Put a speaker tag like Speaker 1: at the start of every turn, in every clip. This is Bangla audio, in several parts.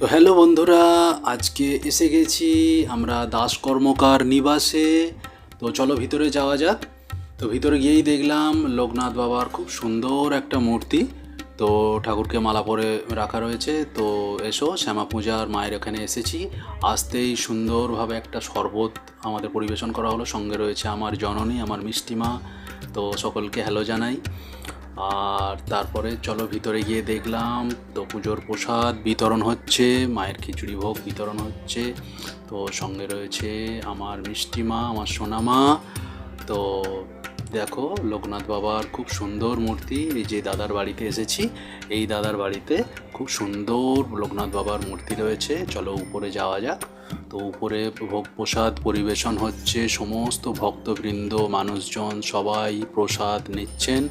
Speaker 1: তো হ্যালো বন্ধুরা, আজকে এসে গেছি আমরা দাস কর্মকার নিবাসে। তো চলো ভিতরে যাওয়া যাক। তো ভিতরে গিয়েই দেখলাম লোকনাথ বাবার খুব সুন্দর একটা মূর্তি। তো ঠাকুরকে মালা পরে রাখা রয়েছে। তো এসো, শ্যামা পূজার মায়ের এখানে এসেছি। আসতেই সুন্দরভাবে একটা শরবত আমাদের পরিবেশন করা হলো। সঙ্গে রয়েছে আমার জননী, আমার মিষ্টিমা। তো সকলকে হ্যালো জানাই। আর তারপরে চলো ভিতরে গিয়ে দেখলাম, তো পুজোর প্রসাদ বিতরণ হচ্ছে, মায়ের খিচুড়ি ভোগ বিতরণ হচ্ছে। তো সঙ্গে রয়েছে আমার মিষ্টিমা আমার সোনামা তো দেখো, লোকনাথ বাবার খুব সুন্দর মূর্তি, এই যে দাদার বাড়িতে এসেছি, এই দাদার বাড়িতে খুব সুন্দর লোকনাথ বাবার মূর্তি রয়েছে। চলো উপরে যাওয়া যাক। তো উপরে ভোগ প্রসাদ পরিবেশন হচ্ছে, সমস্ত ভক্তবৃন্দ, মানুষজন সবাই প্রসাদ নিচ্ছেন।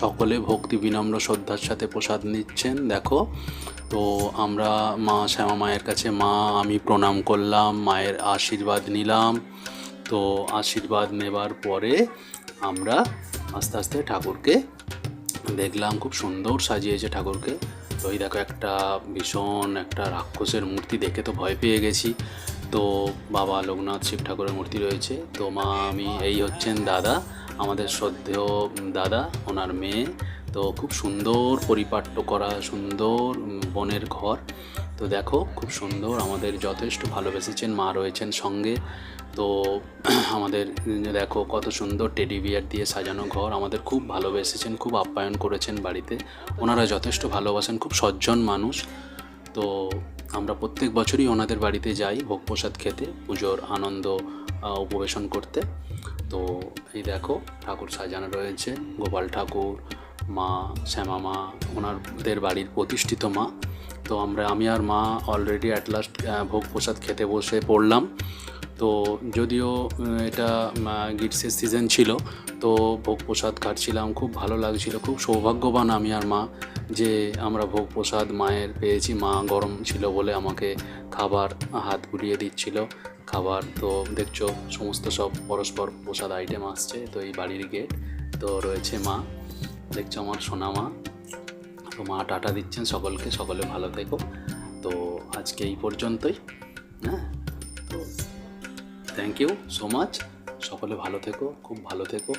Speaker 1: সকলে ভক্তি বিনম্র শ্রদ্ধার সাথে প্রসাদ নিচ্ছেন, দেখো। তো আমরা মা শ্যামা মায়ের কাছে, মা, আমি প্রণাম করলাম, মায়ের আশীর্বাদ নিলাম। তো আশীর্বাদ নেবার পরে আমরা আস্তে আস্তে ঠাকুরকে দেখলাম, খুব সুন্দর সাজিয়েছে ঠাকুরকে। তো এই দেখো, একটা ভীষণ, একটা রাক্ষসের মূর্তি দেখে তো ভয় পেয়ে গেছি। তো বাবা লোকনাথ শিব ঠাকুরের মূর্তি রয়েছে। তো মা, আমি, এই হচ্ছেন দাদা। আমাদের শ্রদ্ধেয় দাদা, ওনার মেয়ে। তো খুব সুন্দর পরিপাট্য করা, সুন্দর বনের ঘর। তো দেখো, খুব সুন্দর আমাদের যথেষ্ট ভালোবেসেছেন, মা রয়েছেন সঙ্গে। তো আমাদের দেখো, কত সুন্দর টেডি বিয়ার দিয়ে সাজানো ঘর। আমাদের খুব ভালোবেসেছেন, খুব আপ্যায়ন করেছেন বাড়িতে। ওনারা যথেষ্ট ভালোবাসেন, খুব সজ্জন মানুষ। তো আমরা প্রত্যেক বছরই ওনাদের বাড়িতে যাই ভোগ প্রসাদ খেতে, পুজোর আনন্দ উপবেশন করতে। তো এই দেখো ঠাকুর সাজানো রয়েছে। গোপাল ঠাকুর, মা শ্যামা মা ওনাদের বাড়ির প্রতিষ্ঠিত মা। তো আমরা, আমি আর মা অলরেডি অ্যাট লাস্ট ভোগ প্রসাদ খেতে বসে পড়লাম। তো যদিও এটা গ্রীষ্মের সিজন ছিল, তো ভোগ প্রসাদ খাচ্ছিলাম খুব ভালো লাগছিল, খুব সৌভাগ্যবান আমি আর মা যে আমরা ভোগ প্রসাদ মায়ের পেয়েছি, মা গরম ছিল বলে আমাকে খাবার হাত বুলিয়ে দিচ্ছিল, খাবার, তো দেখছ, সমস্ত সব পরস্পর প্রসাদ আইটেম আসছে, তো এই বাড়ির গেট তো রয়েছে মা, দেখছ আমার সোনা মা তো মা টাটা দিচ্ছেন সকলকে, সকলে ভালো থেকো, তো আজকে এই পর্যন্তই হ্যাঁ তো থ্যাংক ইউ সো মাচ সকলে ভালো থেকো খুব ভালো থেকো।